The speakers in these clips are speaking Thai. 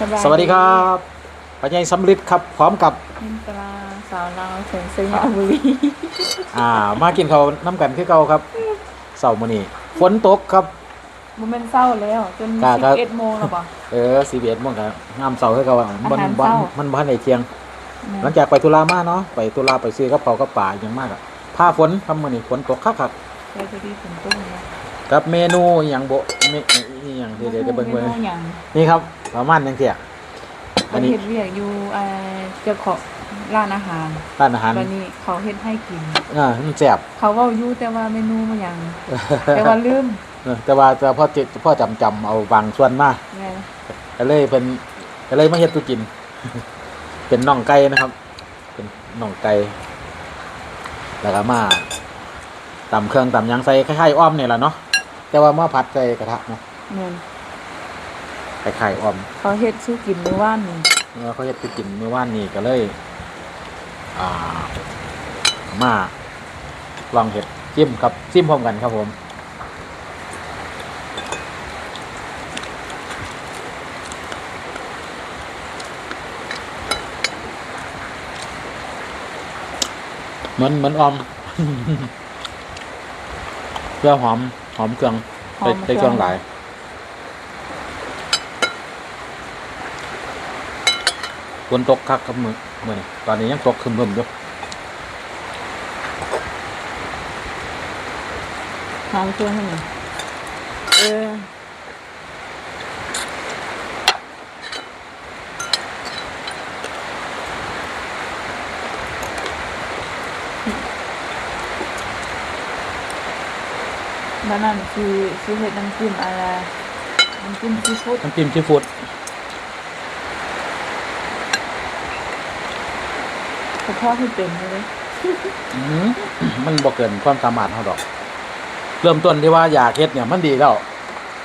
สบายสวัสดีครับปัญญาสำลิดครับ พร้อมกับนินตราสาวเราวเสียงสยามบุรีอ่า มากินเขาวน้ำกันคือเก่าครับเสาร์มื้อนี้ฝนตกครับมันเป็นเศร้าแล้วจนกะสิครับบเอ็ดโมงแล้วปะเออสีเบียดม่วงครับงามเสาร์คือเก่าอะมันอาหารมันเช้า มันบ้านในเที่ยง หลังจากไปธุระมาเนาะไปธุระไปซื้อกับเขาวกับป่าอย่างมากอะผ้าฝนครับมื้อนี้ฝนตกคักไปจะดีฝนตกแล้วๆกับเมนูอหย่างโบเมอหย่างเดี๋ยวเดี๋ยวเดี๋ยวเบิ่งเบิ่งมนูหยังนี่ครับ ประมาณจังเที่ยไปอันนี้เฮ็ดเวียกอยู่เอ่อเจ้าของร้านอาหารร้านอาหารวันนี้เขาเฮ็ดให้กินอ่ามันแซ่บเขาเว้าอยู่แต่ว่าเมนูมันหยังแต่ว่าลืมเออแต่ว่าแต่พ่อจิพ่อจำจำเอาบางส่วนมาแม่นก็เลยเป็นก็เลยมาเฮ็ดตุกิน เป็นน่องไก่นะครับ เป็นน่องไก่แล้วก็มาตำเครื่องตำหยังใส่คล้ายๆอ้อมเนี่ยแหละเนาะแต่ว่ามาผัดใส่กระทะเนาะ แม่นคล้ายๆอ้อมเขาเฮ็ดสู้กินมื้อวานนี่เมื่อเขาเฮ็ดตุกินเมื่อวานนี้ก็เลย อ่า มาลองเห็ดจิ้มครับจิ้มพร้อมกันครับผมเหมือนเหมือนออมเปรี้ยวหอมหอมเครื่องหอใส่มใส่เครื่องหลาย ฝนตกคักครับมือมือนี่ตอนนี้ยังตกคึมๆอยู่หอมเครื่องให้หน่อยเออบ้านนั่นคือคือเห็ดน้ำจิ้มอะไรน้ำจิ้มซีฟู้ดน้ำจิ้มซีฟู้ด เฉพาะที่เป็นเลยอื้อหือมันบ่เกินความสามารถเขาดอก เริ่มต้นที่ว่าอยากเฮ็ดเนี่ย มันดีแล้ว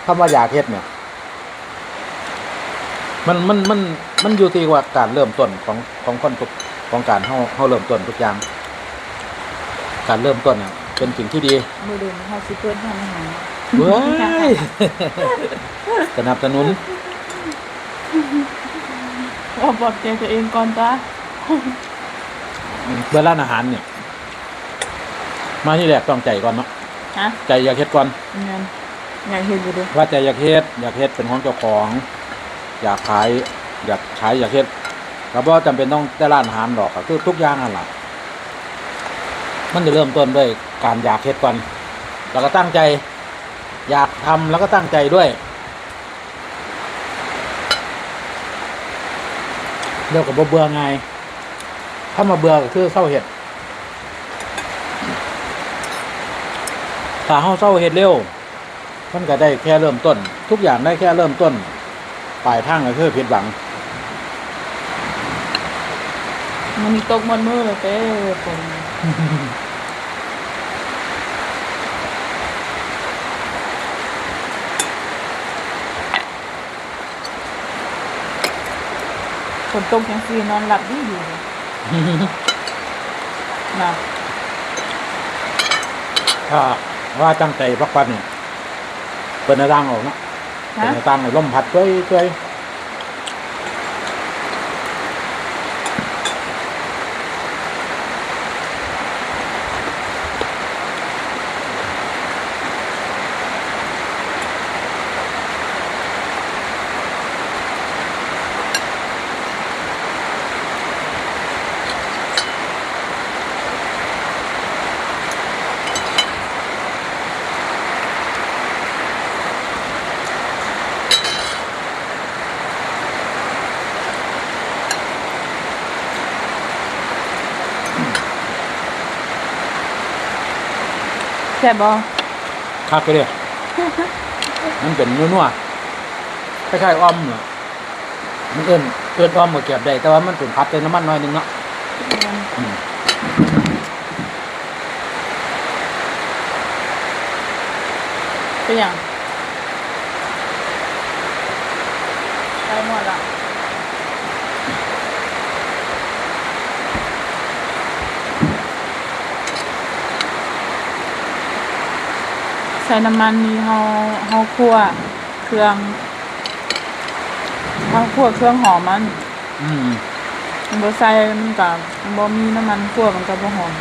คำว่าอยากเฮ็ดเนี่ย มันมันมันมันอยู่ที่ว่าการเริ่มต้นของของคนทุกของการเฮาเฮาเริ่มต้นทุกอย่าง การเริ่มต้นเนี่ยเป็นสิ่งที่ดีมือเดินเขาซิเปิลทำอาหารเว้ยสนับสนุนว่าบอกใจตัวเองก่อนจ้า เวลาอาหารเนี่ย มาที่แรกต้องใจก่อนเนาะฮะใจอยากเฮ็ดก่อนเงินอยากเห็นอยู่เด้วยว่าใจอยากเฮ็ดอยากเฮ็ดเป็นของเจ้าของ อยากขาย อยากขายอยากเฮ็ดก็บ่จำเป็นต้องได้ร้านอาหารดอกก็คือทุกอย่างนั่นล่ะมันจะเริ่มต้นด้วยการอยากเฮ็ดก่อนแล้วก็ตั้งใจ อยากทำแล้วก็ตั้งใจด้วยเรียกกับบ่เบื่อไงาย ถ้ามาเบื่อก็คือเศร้าเฮ็ดถ้าเฮาเศร้าเฮ็ดเร็วมันก็ได้แค่เริ่มต้น ทุกอย่างได้แค่เริ่มต้นปลายทางก็คือผิดหวังมันมีตกมันมือเลยเต้ผมฝนตกยังซีนอนหลับดีอยู่เลย นะถ้าว่าตั้งใจพักผ่อนเนี่ยเปิดหน้าต่างออกเนาะเปิดฮะหน้าต่างให้ลมพัดช่วยช่วย ซ่บบ่คักไปเลยมันเป็นนัวๆคล้ายๆอ้อมเนาะมันเอิ้นเอิ้นอ้อมหมดเก็บได้แต่ว่ามันเป็นพัดใส่น้ำมันหน่อยหนึงเนาะอืมเป็นอย่างได้หมดละ ใส่น้ำมันนี่เฮาเฮาคั่วเครื่องทั้งพวกเครื่องหอมมันอืมมันบ่ใส่มันก็บ่มีน้ำมันพวกมันก็บ่หอม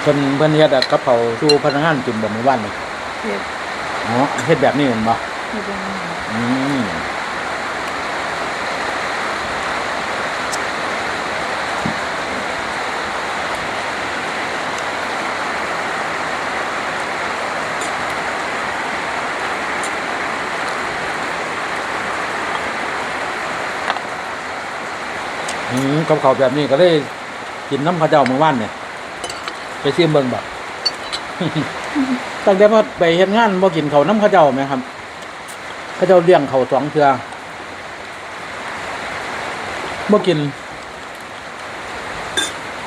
เพิ่นเพิ่นเฮ็ดอะกับเขาวสู่พนักงานกินบ่มื้อวานนี่เฮ็ดอ๋อเฮ็ดแบบนี้แม่นบ่เฮ็ดเป็นอืมอืม กับเขาแบบนี้ก็เลยกินน้ำข้าวเจ้าเมื่อวานเนี่ยไปซิมเบิ่งแบ่ตั้งแต่ว่าไปเฮ็ดงานบ่กินเขาน้ำข้าวเจ้าไหมครับข้าวเจ้าเลี้ยงเขาสองเทื่อบ่กิน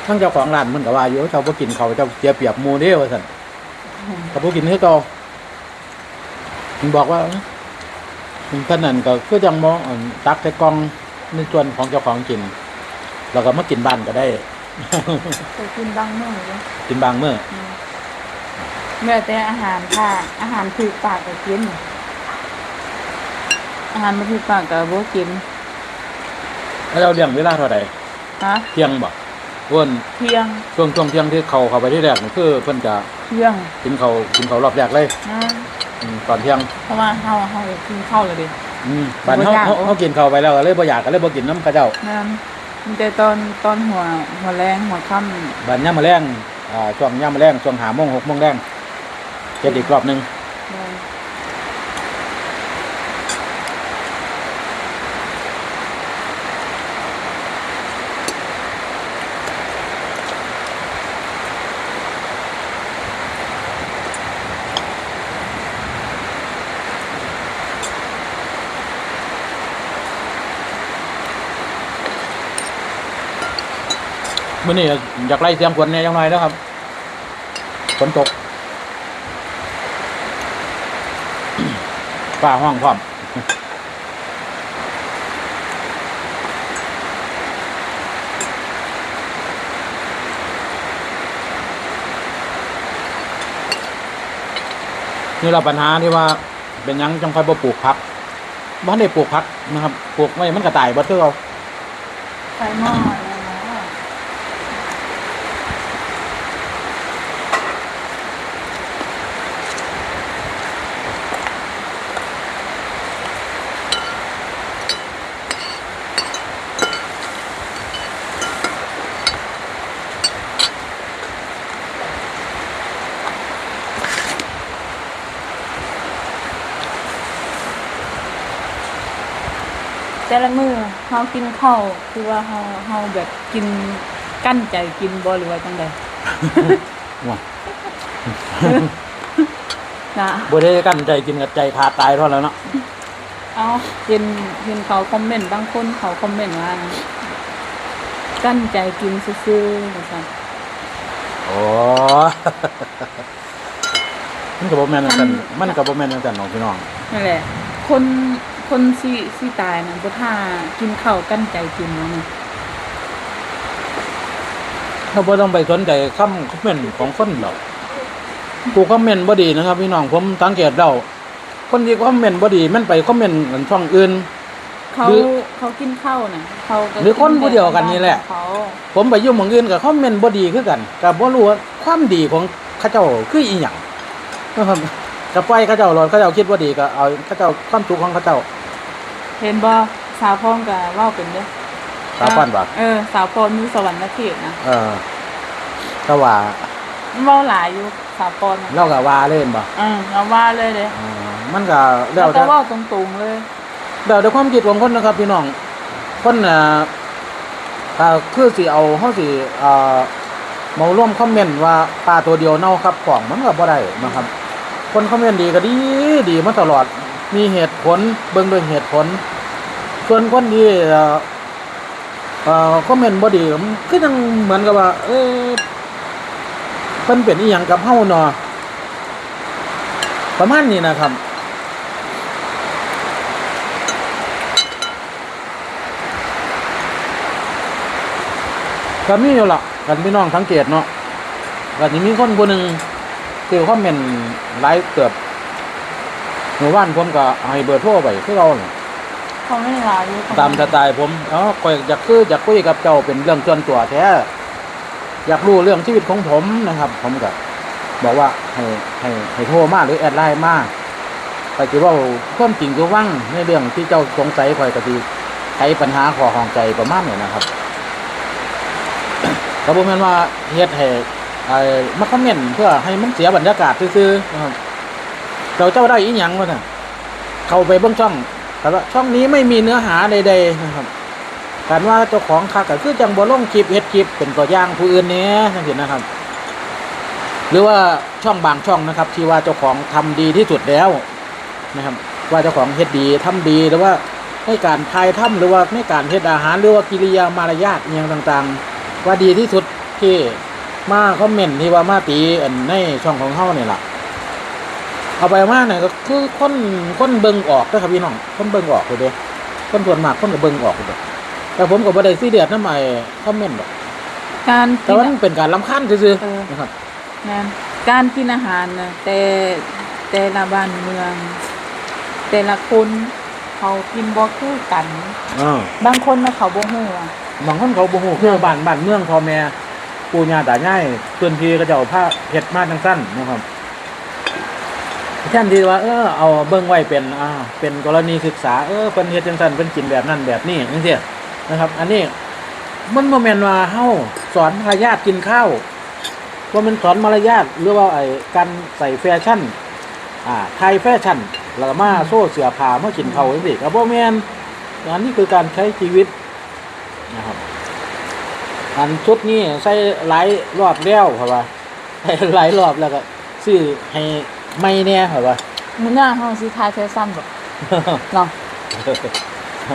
ทั้งเจ้าของร้านมันก็ว่าอยู่เจ้าบ่กินเขาเจ้าเสียเปรียบหมูเด้ว่าซั่นถ้าบ่กินคือเก่ามันบอกว่าท่านนั้นก็คือจังมองตักใส่กล่องในส่วนของเจ้าของกิน แล้วก็มากินบ้านก็ได้ ไปกินบางมื้อเลยกินบางมื้ออืมแม้แต่อาหารค่ะอาหารถูกปากก็กิน อาหารบ่ถูกปากก็บ่กินแล้วเราเลี้ยงเวลาเท่าใดฮะเที่ยงบ่อ้วนเที่ยงช่วงช่วงเที่ยงที่เขาเข้าไปที่แรกนี่คือเพิ่นจะเที่ยงกินเขาวกินเขาวรอบแรกเลยนะอืมตอนเที่ยง เพราะว่าเฮาเฮากินข้าวเลยดิ อืมบัดเฮาบ่อยากเฮาเฮากินเขาวไปแล้วก็เลยบ่อยากก็เลยบ่กินน้ำกระเจ้านั่น มีแต่ตอนตอนหัวหัวแรงหัวค่ำบัดย่ามะแรงอ่าช่วงย่ามะแรงช่วงหาโมงหกโมงแรงเจ็ดอีกรอบหนึ่ง นั่น มื้อนี้อยากไล่เสียงฝนแหน่จังหน่อยนะครับฝนตกฟ้าห้องพร้อมนี่เราปัญหาที่ว่าเป็นหยังจังค่อยบ่ปลูกผักบ้านได้ปลูกผักนะครับ ปลูกไว้มันก็ตายบ่คือเอาไฟหม้อแล้วนะ แต่ละมื้อเฮากินข้าวคือว่าเฮาเฮาแบบกินกั้นใจกินบ่หรือว่าจังไดว้านะบ่ได้กันใจกินกับใจขาดตายเท่านั้นเนาะเอาเห็นเห็นเขาคอมเมนต์บางคนเขาคอมเมนต์ว่ากั้นใจกินซื่อๆว่าซั่นโอ้มันก็บ่แม่นจังซั่นมันก็บ่แม่นจังซั่นน้องพี่น้องนั่นแหละคน คนสิสิตายนะบ่ท่ากินข้าวกั้นใจกินแล้วนี่เราบ่ต้องไปสนใจคำคอมเมนต์ของคนหรอกกูคอมเมนต์บ่ดีนะครับ พี่น้องผมสังเกตแล้วคนที่คอมเมนต์บ่ดีมันไปคอมเมนต์กันช่องอื่น เขาหรือ เขากินข้าวน่ะเขาก็หรือคนผู้เดียวกันนี่แหละ เขา ผมไปอยู่หม่องอื่นก็คอมเมนต์บ่ดีคือกันก็บ่รู้ว่าความดีของเขาเจ้าคืออีหยังนะครับก็ปล่อยเขาเจ้ารอดเขาเจ้าคิดว่าดีก็เอาเขาเจ้าความสุขของเขาเจ้า เห็นบ่สาวพรก็เว้าเป็นเด้อสาพันบ่เออ สาวพรมีสวรรค์เขตนะเออก็ว่าเว้าหลายอยู่สาวพรน่ะเราก็ว่าเล่นบ่เออเราว่าเลยเด้เออมันก็แล้แล้ววแต่ก็เว้าตรงๆเลยแล้วแต่ความคิดของคนนะครับพี่น้องคนน่ะอ่าคือสิเอาเฮาสิอ่าเมาร่วมคอมเมนต์ว่าปลาตัวเดียวเน่าครับของมันก็บ่ได้นะครับ คนคอมเมนต์ดีก็ดีดีมาตลอดมีเหตุผลเบิ่งด้วยเหตุผล ส่วนคนที่เอ่อเอ่อคอมเมนต์บ่ดีก็มันคือจังเหมือนกับว่า เอ๊ะเพิ่นเป็นอีหยังกับเฮาเนาะประมาณนี้นะครับก็มีอยู่ละกันพี่น้องสังเกตเนาะก็สิมีคนผู้หนึ่งที่คอมเมนต์ไลฟ์เกือบเมื่อวานผมก็ให้เบอร์โทรไปคือเราน่ะ เขาไม่ลาอยู่ตามสไตล์ผมเอ๋อคอยอยากคืออยากคุยกับเจ้าเป็นเรื่องส่วนตัวแท้อยากรู้เรื่องชีวิตของผมนะครับ ผมก็บอกว่าให้ให้ให้โทรมาหรือแอดไลน์มาไปจะว่าความจริงจะว่างในเรื่องที่เจ้าสงสัยคอยกะทีไขปัญหาขอของใจประมาณนี้นะครับก็บอกแม่นว่าเฮ็ดให้ไอ้มาคอมเมนต์เพื่อให้มันเสียบรรยากาศซื่อๆนะครับเจ้าเจ้าได้อีหยังวะน่ะเข้าไปเบิ่งช่อง แต่ว่าช่องนี้ไม่มีเนื้อหาใดๆนะครับการว่าเจ้าของคักก็คือจังบ่ลงคลิปเฮ็ดคลิปเป็นตัวอย่างผู้อื่นเนี้ยจังซี่นะครับ หรือว่าช่องบางช่องนะครับ ที่ว่าเจ้าของทำดีที่สุดแล้วนะครับ ว่าเจ้าของเฮ็ดดีทำดีหรือว่าให้การทายถ้ำหรือว่าในการเฮ็ดอาหารหรือว่ากิริยามารยาทอย่างต่างๆ ว่าดีที่สุดที่มาคอมเมนต์ที่ว่ามาตีอันในช่องของเฮาเนี่ยล่ะ เอาไปมาเนี่ยก็คือคนคนเบิ่งออกนะครับพี่น้องคนเบิ่งออกเลยเด้คนส่วนมากคนก็เบิ่งออกเลยเด้แต่ผมก็บ่ได้ซีเรียสนำไอ้คอมเมนต์ดอกการแต่กินว่ามันเป็นการรำคาญซื่อเออๆนะครับแม่นการกินอาหารนะแต่แต่ละบ้านเมือง แต่ละคนเขากินบ่คือกันอ่าบางคนนะเขาบ่ฮู้อะบางคนเขาบ่ฮู้คือบ้านบ้านเมืองพ่อแม่ปู่ย่าตายายพื้นที่ก็จะเอาผ้าเฮ็ดมาจังซั่นนะครับ แทนที่ว่าเออเอาเบิ่งไว้เป็นอ่าเป็นกรณีศึกษาเออเพิ่นเฮ็ดจังซั่นเพิ่นกินแบบนั้นแบบนี้จังซี่นะครับ อันนี้มันบ่แม่นว่าเฮาสอนมารยาทกินข้าวว่ามันสอนมารยาทหรือว่าไอ้การใส่แฟชั่นอ่าไทยแฟชั่นแล้วมาโซ่เสื้อผ้าเมากินข้าวจังซี่ก็บ่แม่นอันนี้คือการใช้ชีวิตนะครับอันชุดนี้ใส่หลายรอบแล้วครับว่าใส่หลายรอบแล้วก็ซื้อให้ ไม่แน่ครับว่ามื้อหน้าเฮาสิทายแฟชั่นบ่เนาะ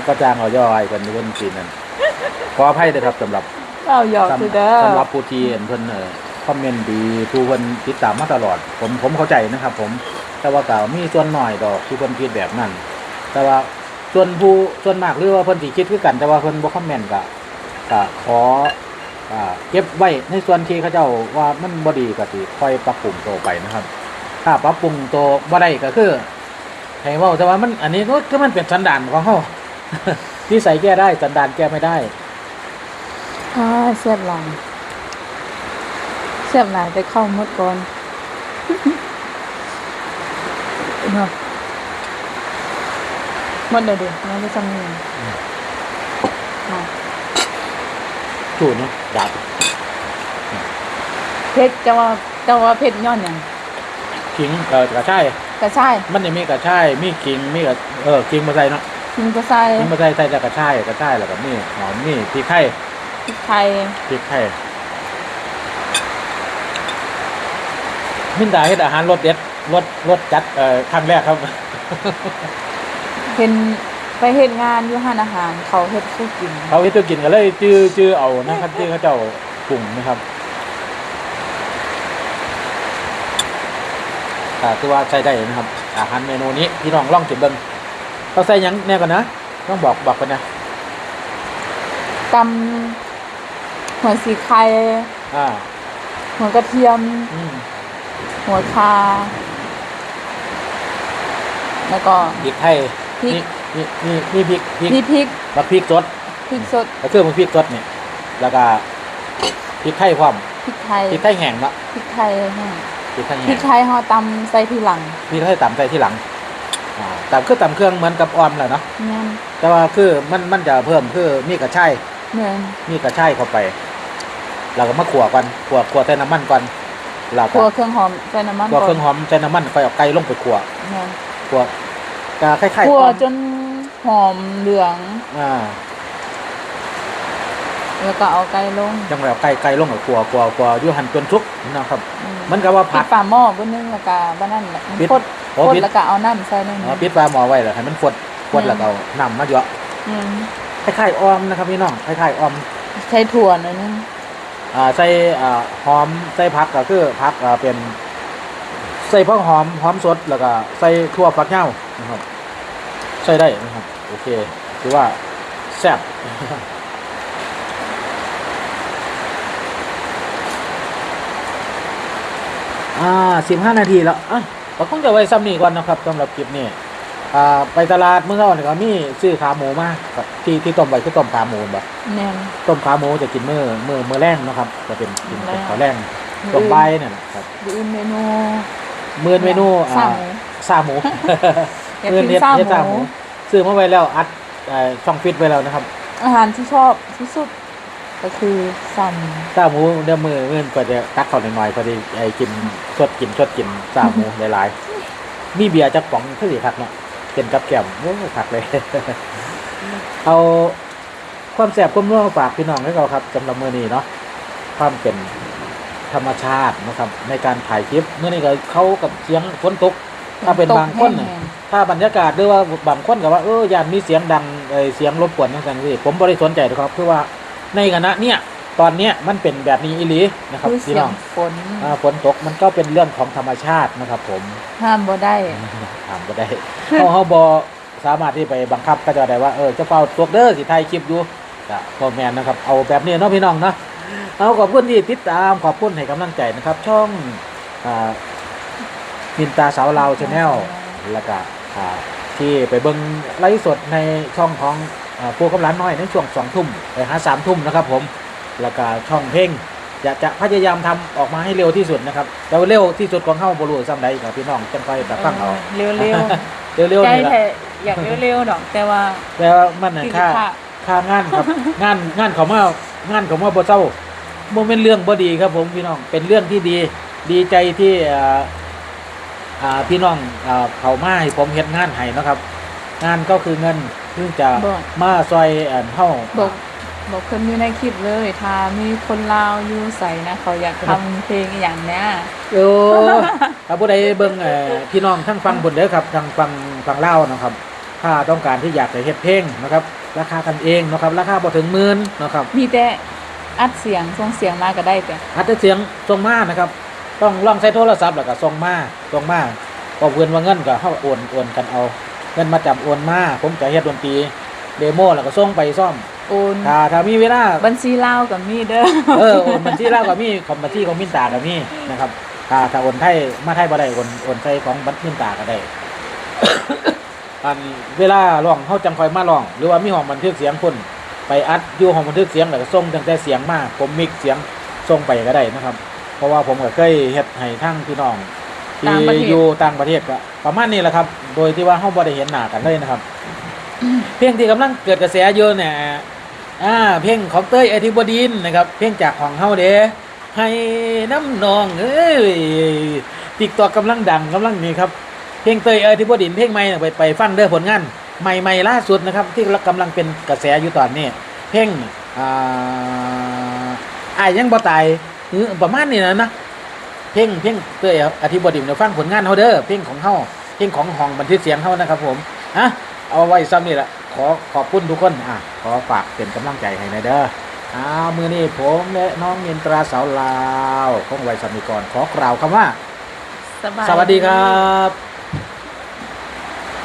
ก็จ้างเอาย่อยกันในวันจีนนั้นขออภัยนะครับสำหรับเอาหยอกคือเด้อสำหรับผู้ที่เห็นเพิ่นเอ่อคอมเมนต์ดีผู้เพิ่นติดตามมาตลอด ผมผมเข้าใจนะครับ ผมแต่ว่าก็มีส่วนหน่อยดอกที่เพิ่นคิดแบบนั้น แต่ว่าส่วนผู้ส่วนมากหรือว่าเพิ่นสิคิดคือกัน แต่ว่าเพิ่นบ่คอมเมนต์ก็ก็ขออ่าเก็บไว้ในส่วนที่เขาเจ้าว่ามันบ่ดีก็สิค่อยปรับปรุงตัวไปนะครับ ถ้าปรับปรุงตัวบ่ได้ก็คือให้เว้าแต่ว่ามันอันนี้ก็คือมันเป็นสันดานของเฮานิสัยแก้ได้สันดานแก้ไม่ได้อ่าแซ่บหลายแซ่บหลายไปเข้าหมดก่อนเนาะหมดเลยดิยังไม่จำเนียงเนาะสูตรเนาะดาบเพชรจะว่าจะว่าเพชรย้อนหยัง ขิงเอ่อกระชายกระชายมันจะมีกระชายมีขิงมีกระเออขิงมาใส่เนาะกินกระชายขิงมาใส่ใส่แต่กระชายกระชายแล้วก็มีหอมมีพริกไทยพริกไทยพริกไทยมินดาเฮ็ดอาหารรสเด็ดรสรสจัดเอ่อครั้งแรกครับเห็นไปเฮ็ดงานอยู่ห้านอาหาร เขาเฮ็ดสู้กิน เขาเฮ็ดตัวกินก็เลยจื้อจื้อเอานะครับที่เขาเจ้าปรุงนะครับ อ่าคือว่าใช้ได้นะครับอาหารเมนูนี้พี่น้องลองจิบเบิ่งต้องใส่หยังแน่ก่อนนะต้องบอกบอกกันนะตำหัวสีไข่อ่าหัวกระเทียม อืมหัวคาแล้วก็ พริกไทยพริกนี่นี่นี่พริกพริกมีพริกบักพริกสดพริกสดก็คือมันพริกสดเนี่ยแล้วก็พริกไทยพร้อมพริกไทยพริกไทยแห้งเนาะพริกไทยแห้ง พริกไทยพริแห้กงไทยเฮาตำใส่ทีหลังพริกไทยตำใส่ที่หลังอ่าตำคือตำเครื่องเหมือนกับออมแหละเนาะแม่นแต่ว่าคือมันมันจะเพิ่มคือมีกระชายแม่นมีกระชายเข้าไปเราก็มาขั่วก่อนขั่วขั่วใส่น้ำมันก่อนแล้วคั่ก็วเครื่องหอมใส่น้ำมันขั่วก่อเครื่อนงหอมใส่น้ำมันค่อยเอาไก่ลงไปขั่วแม่นขั่วก็คล้ายๆคั่วออมจนหอมเหลืองอ่า แล้วก็เอาไก่ลงจังแล้วไก่ไก่ลงกับขั่วขั่วขั่วอยู่หั่นจนทุกนะครับอืมันก็ว่าปิผัดดฝาหม้อเบนนึงแล้วก็บ้านนั่นแหละมันปิดพดโอ้พดปิดแล้วก็เอาน้ำใส่ในอ๋อนี้ปิดปลาหมอไว้แล้วให้มันฟดฟดแล้วก็เอาน้ำมาเยอะอืมคล้ายๆออมนะครับพี่น้องคล้ายๆออม ใช้ถั่วหน่อยนึงอ่าใส่อ่าหอมใส่ผักก็คือผักอ่าเป็นใส่ผักหอมหอมสดแล้วก็ใส่ทั่วฝักเหย้านะครับ ใส่ได้นะครับ โอเค ถือว่าแซ่บ อ่าสิบห้านาทีแล้วอะก็คงจะไว้ซ้ำนี่ก่อนนะครับสำหรับคลิปนี้อ่าไปตลาดเมื่อเช้านี่ก็มีซื้อขาหมูมาครับที่ที่ต้มไว้คือต้มขาหมูบ่แน่น ต้มขาหมูจะกินมื้อมื้อมื้อแรงเนาะครับ จะเป็นกินเป็นข้าวแรงมื้อต้มใบายเนี่ยนะครับดูอื่นเมนูมื้อเมนูอ่าซาหมูซาหมู อยากมื้อกินเฮ็ดซาเฮ็ดซาหหมูมู ซื้อมาไว้แล้วอัดเอ่อช่องฟิตไว้แล้วนะครับ อาหารที่ชอบที่สุด ก็คือซาหมูซาหมูเดี๋ยวมือมือก็จะตักเขาหน่อยๆพอดีไอ้กินชดกินชดกินซาหมูหลายๆมีเบียร์จักป๋องคือสิคักเนาะเป็นกับแก้มโอ้คักเลย เอาความแสบความนัวมาฝากพี่น้องให้เราครับสำหรับมื้อนี้เนาะความเป็นธรรมชาตินะครับ ในการถ่ายคลิปเมื่อนี้ก็เข้ากับเสียงฝนตก ถ้าเป็นบางคนน่ะแห้งถ้าบรรยากาศหรือว่าบางคนก็ว่าเออยานมีเสียงดังเอ่ยเสียงรบกวนทั้งนั้นสิผมบริสนใจนะครับคือว่า ในคณะเนี่ยตอนเนี้ยมันเป็นแบบนี้อีหลีนะๆครับคือพี่เสียน้งองฝนอ่าฝนตกมันก็เป็นเรื่องของธรรมชาตินะครับผม ห้ามบ่ได้ ถามก็ได้ เขาเขาบอสามารถที่ไปบังคับก็จะได้ว่าเออเจะเฝ้าตกเด้อสิไทยคลิปอยู่ก็พอแมนนะครับ เอาแบบนี้เนาะพี่น้องเนาะเอาขอบคุณที่ติดตามขอบคุณให้กำลังใจนะครับ ช่องอ่ามินตาสาวลาวชาแนลแล้วก็อ่าที่ไปเบิ่งไลฟ์สดในช่องของอ่า พวกกำลังน้อยในช่วงสองทุ่มไปหาสามทุ่มนะครับผมแล้วก็ช่องเพลงจะจะพยายามทำออกมาให้เร็วที่สุดนะครับแต่ว่าเร็วที่สุดของเข้าบรูซ้ำใดกับพี่น้องจังค่อยแบบฟังเอาเร็วเร็วๆๆใจนี่แหละแท้อยากเร็วๆดอกแต่ว่าแต่ว่ามันน่ะที่ค่าค่าค่างานครับงานงานเขามางานเขามาบ่เจ้าโมเมนเรื่องบ่ดีครับผมพี่น้องเป็นเรื่องที่ดีดีใจที่อ่าอ่าพี่น้องอ่าเขามาให้ผมเฮ็ดงานให้เนาะครับ งานก็คือเงิน ซึ่งจะบอกมาซอยอันเฮาบอกบอกคนอยู่ในคลิปเลยถ้ามีคนลาวอยู่ใส่นะเขาอยากทำเพลงอหย่างเนี้ยโอ้ถ้าผู้ใดเบิ่งเอ่อพี่น้องทั้งฟังบนเด้อครับทางฟังฟังเล่าวนะครับ ถ้าต้องการที่อยากจะเฮ็ดเพลงนะครับ ราคากันเองนะครับ ราคาบ่ถึงหมื่นนะครับ มีแต่อัดเสียงส่งเสียงมาก็ได้แต่อัดแต่เสียงส่งมานะครับ ต้องลองใช้โทรศัพท์แล้วก็ส่งมาส่งมาก็เพื่อนว่าเงินก็เฮาโอนโอนกันเอา เงินมาจำโอนมาผมจะเฮ็ดดนตรีเดโมแล้วก็ส่งไปซ่อมโอนถ้าถ้ามีเวลาบัญชีลาวกับมีเด้อเออโอนบัญชีลาวก็มีของบัญชีของมินตาก็มีนะครับถ้าถ้าโอนไทยมาไทยบ่ได้โอนโอนใส่ของบัญชีมินตาก็ได้อันเวลาร้องเฮาจังค่อยมาร้อง หรือว่ามีห้องบันทึกเสียงคนไปอัดอยู่ห้องบันทึกเสียงแล้วก็ส่งตั้งแต่เสียงมาผมมิกเสียงส่งไปก็ได้นะครับ เพราะว่าผมก็เคยเฮ็ดให้ทั้งพี่น้อง ที่ต่างประเทศ อยู่ต่างประเทศก็ประมาณนี้แหละครับ โดยที่ว่าเฮาบ่ได้เห็นหน้ากันเลยนะครับ เพลงที่กำลังเกิดกระแสอยู่เนี่ยอ่าเพลงของเต้ยอธิบดินนะครับ เพลงจากของเฮาเด้ให้น้ำนองเอ้ยติ๊กตอกกำลังดังกำลังนี่ครับ เพลงเตยอธิบดินเพลงใหม่น่ะไปไปฟังเด้อผลงาน ใหม่ๆล่าสุดนะครับ ที่กำลังเป็นกระแสอยู่ตอนนี้ เพลงอ่าอายยังบ่ตายหรือประมาณนี้นะนะ เพลงเพลงเตยอธิบดินเดี๋ยวฟังผลงานเฮาเด้อเพลงของเฮาเพลงของห้องบันทึกเสียงเฮานะครับผมอะเอาไว้ซ้ำนี่แหละขอขอบคุณทุกคนอะขอฝากเป็นกำลังใจให้หนอยเด้ออ้าวมือนี้ผมและน้องเมียนตราสาวลาวคงไว้ซ้ำนี้ก่อนขอกล่าวคำว่าสบายสวัสดีครับ